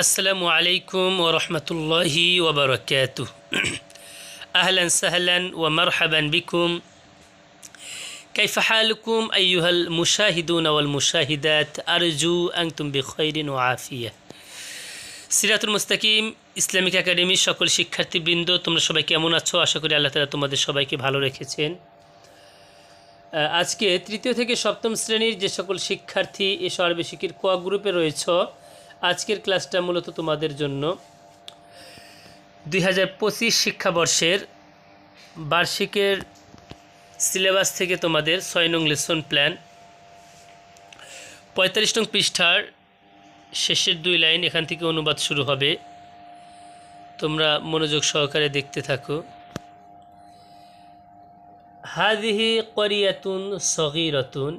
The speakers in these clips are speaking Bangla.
السلام عليكم ورحمة الله وبركاته أهلا سهلا ومرحبا بكم كيف حالكم أيها المشاهدون والمشاهدات أرجو أنتم بخير وعافية সিরাতুল মুস্তাকিম ইসলামিক একাডেমির সকল শিক্ষার্থীবৃন্দ তোমরা সবাই কেমন আছো আশা করি আল্লাহ তালা তোমাদের সবাইকে ভালো রেখেছেন আহ, আজকে তৃতীয় থেকে সপ্তম শ্রেণীর যে সকল শিক্ষার্থী এ সর্বেশিকির ক গ্রুপে রয়েছ আজকের ক্লাসটা মূলত তোমাদের জন্য দুই হাজার পঁচিশ শিক্ষাবর্ষের বার্ষিকের সিলেবাস থেকে তোমাদের ছয় নং লেসন প্ল্যান। পঁয়তাল্লিশ নং পৃষ্ঠার শেষের দুই লাইন এখান থেকে অনুবাদ শুরু হবে। তোমরা মনোযোগ সহকারে দেখতে থাকো। হাদিহি করিয়াতুন সগিরতুন।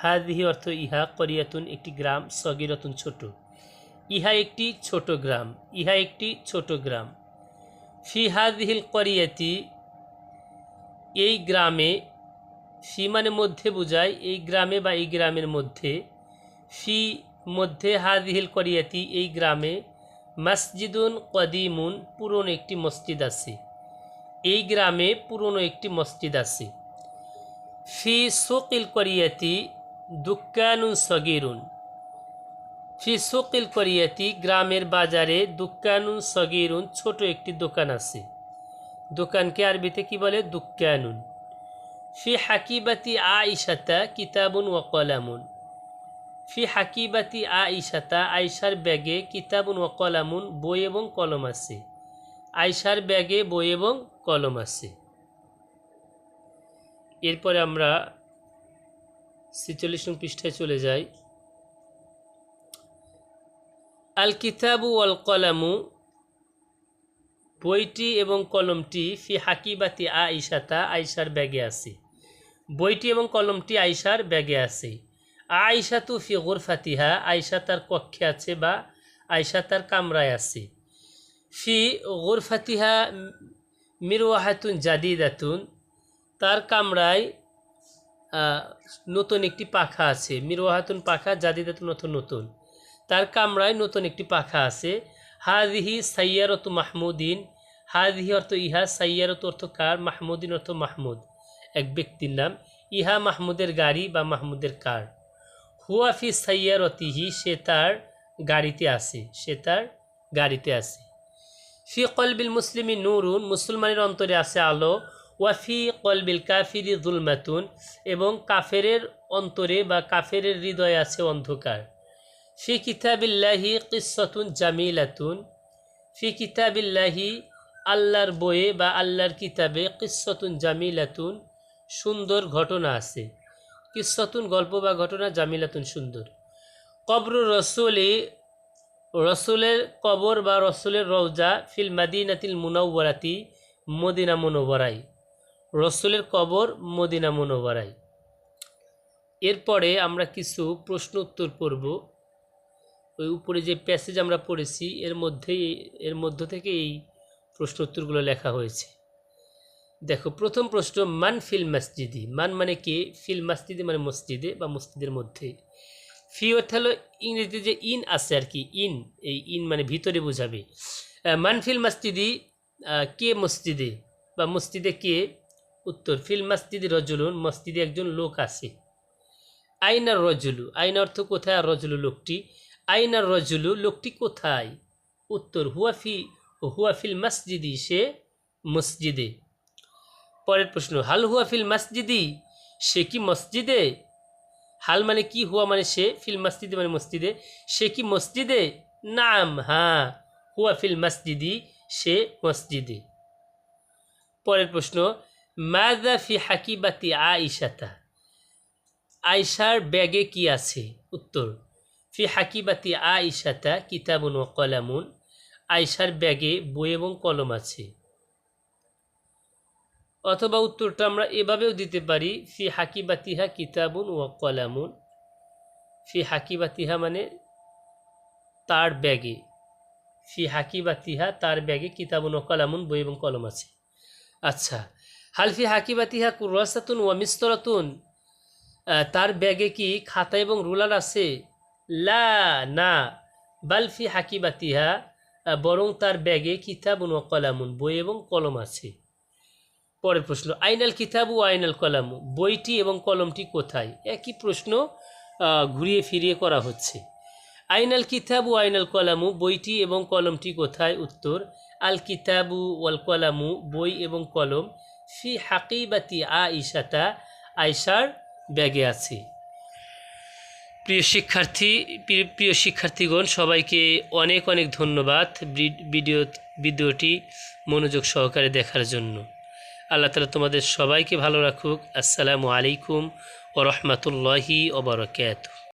হাদিহি অর্থ ইহা করিয়াতুন একটি গ্রাম, সগিরতুন ছোট। ইহা একটি ছোট গ্রাম, ইহা একটি ছোট গ্রাম। ফি হাদিহিল করিয়াতি এই গ্রামে ফি মানে মধ্যে বোঝায়, এই গ্রামে বা এই গ্রামের মধ্যে, ফি মধ্যে হাদিহিল করিয়াতি এই গ্রামে মসজিদুন কদিমুন পুরনো একটি মসজিদ আছে। এই গ্রামে পুরনো একটি মসজিদ আছে। ফি সুকিল করিয়াতি দুক্কানুন সগিরুন। ফি সুকিল করিয়াতি গ্রামের বাজারে দুক্কানুন সগিরুন ছোট একটি দোকান আছে। দোকানকে আরবিতে কি বলে? দুক্কানুন। ফি হাকিবাতি আ ইশাতা কিতাবুন ও কলামুন। ফি হাকিবাতি ইশাতা আইসার ব্যাগে কিতাবুন ও কলামুন, বই এবং কলম আছে। আয়সার ব্যাগে বই এবং কলম আছে। এরপরে আমরা ছেচল্লিশ পৃষ্ঠায় চলে যাই। আল কিতাবু ওয়াল কলামু বইটি এবং কলমটি ফি হাকিবাতি আ ইশাতা আয়সার ব্যাগে আছে। বইটি এবং কলমটি আয়সার ব্যাগে আছে। আয়সা তু ফি গোরফাতিহা আয়সা তার কক্ষে আছে বা আয়সা তার কামরায় আছে। ফি গোরফাতিহা মিরওয়াহাতুন জাদিদাতুন, তার কামরায় নতুন একটি পাখা আছে। মিরওয়াহাতুন পাখা, জাদিদাতুন নতুন নতুন। তার কামরায় নতুন একটি পাখা আছে। হাদিহি সাইয়ারত মাহমুদিন। হাদিহি অর্থ ইহা, সাইয়ারত অর্থ কার, মাহমুদিন অর্থ মাহমুদ। এক ব্যক্তির নাম, ইহা মাহমুদের গাড়ি বা মাহমুদের কার। হুয়াফি সাইয়ারতিহি, সে তার গাড়িতে আছে, সে তার গাড়িতে আছে। ফি কলবিল মুসলিমি নুরুন, মুসলমানের অন্তরে আছে আলো। ওয়াফি কলবিল কাফিরি জুলমাতুন, এবং কাফেরের অন্তরে বা কাফেরের হৃদয়ে আছে অন্ধকার। ফি কিতাবিল্লাহি কিসতুন জামিলাতুন। ফি কিতাবিল্লাহি আল্লাহর বইয়ে বা আল্লাহর কিতাবে কিসতুন জামিলাতুন সুন্দর ঘটনা আছে। কিসতুন গল্প বা ঘটনা জামিলাতুন সুন্দর। কবর রসুলি, রসুলের কবর বা রসুলের রওজা ফিল মাদিনাতিল মুনওয়ারাতি মদিনা মুনওয়ারাই রসুলের কবর মদিনা মুনওয়ারাই এরপরে আমরা কিছু প্রশ্ন উত্তর পড়ব। ওই উপরে যে প্যাসেজ আমরা পড়েছি এর মধ্যেই এর মধ্য থেকে এই প্রশ্ন উত্তরগুলো লেখা হয়েছে। দেখো প্রথম প্রশ্ন মান ফিল মসজিদি। মান মানে কি? ফিল মসজিদে মানে মসজিদে বা মসজিদের মধ্যে। ফি অর্থ হলো ইংরেজিতে যে ইন আছে আর কি ইন। এই ইন মানে ভিতরে বোঝাবে। আহ, মানফিল মসজিদি কে মসজিদে বা মসজিদে কে? উত্তর ফিল মসজিদে রজুলুন মসজিদে একজন লোক আছে। আইনার রজুলু। আইন অর্থ কোথায় আর রজুলু লোকটি? আইনার রজুলু, লোকটি কোথায়? উত্তর হুয়াফি হুয়াফিল মসজিদি, সে মসজিদে। পরের প্রশ্ন, হাল হুয়াফিল মসজিদি, সে কি মসজিদে? হাল মানে কি, হুয়া মানে সে, ফিল মসজিদে মানে মসজিদে। সে কি মসজিদে? নাম হ্যাঁ হুয়া ফিল মসজিদি, সে মসজিদে। পরের প্রশ্ন মাদা ফি হাকিবাতি আইসাতা আয়সার ব্যাগে কি আছে? উত্তর ফি হাকিবাতি আইসাতা কিতাবুন ও কলামুন। আয়সার ব্যাগে বই এবং কলম আছে। অথবা উত্তরটা আমরা এভাবেও দিতে পারি, ফি হাকিবাতিহা কিতাবুন ও কলামুন। ফি হাকিবাতিহা মানে তার ব্যাগে। ফি হাকিবাতিহা তার ব্যাগে কিতাবুন ও কলামুন, বই এবং কলম আছে। আচ্ছা হালফি হাকিবাতিহা কুরাসাতুন ওয়া মিস্তরাতুন? তার ব্যাগে কি খাতা এবং রুলার আছে? লা, না বালফি হাকিবাতিহা বরং তার ব্যাগে কিতাবুন ও কলামুন, বই এবং কলম আছে। পরের প্রশ্ন, আইনাল কিতাবু ও আইনাল কলামু, বইটি এবং কলমটি কোথায়? একই প্রশ্ন ঘুরিয়ে ফিরিয়ে করা হচ্ছে। আইনাল কিতাবু আইনাল কলামু, বইটি এবং কলমটি কোথায়? উত্তর, আল কিতাবু ওয়াল কলামু, বই এবং কলম, ফি হাকিবাতি আ ইশাতা আয়সার ব্যাগে আছে। প্রিয় শিক্ষার্থী, প্রিয়- শিক্ষার্থীগণ, সবাইকে অনেক অনেক ধন্যবাদ ভিডিও, ভিডিওটি মনোযোগ সহকারে দেখার জন্য। আল্লাহ তালা তোমাদের সবাইকে ভালো রাখুক। আসসালামু আলাইকুম ও রহমতুল্লাহি ওবরকাত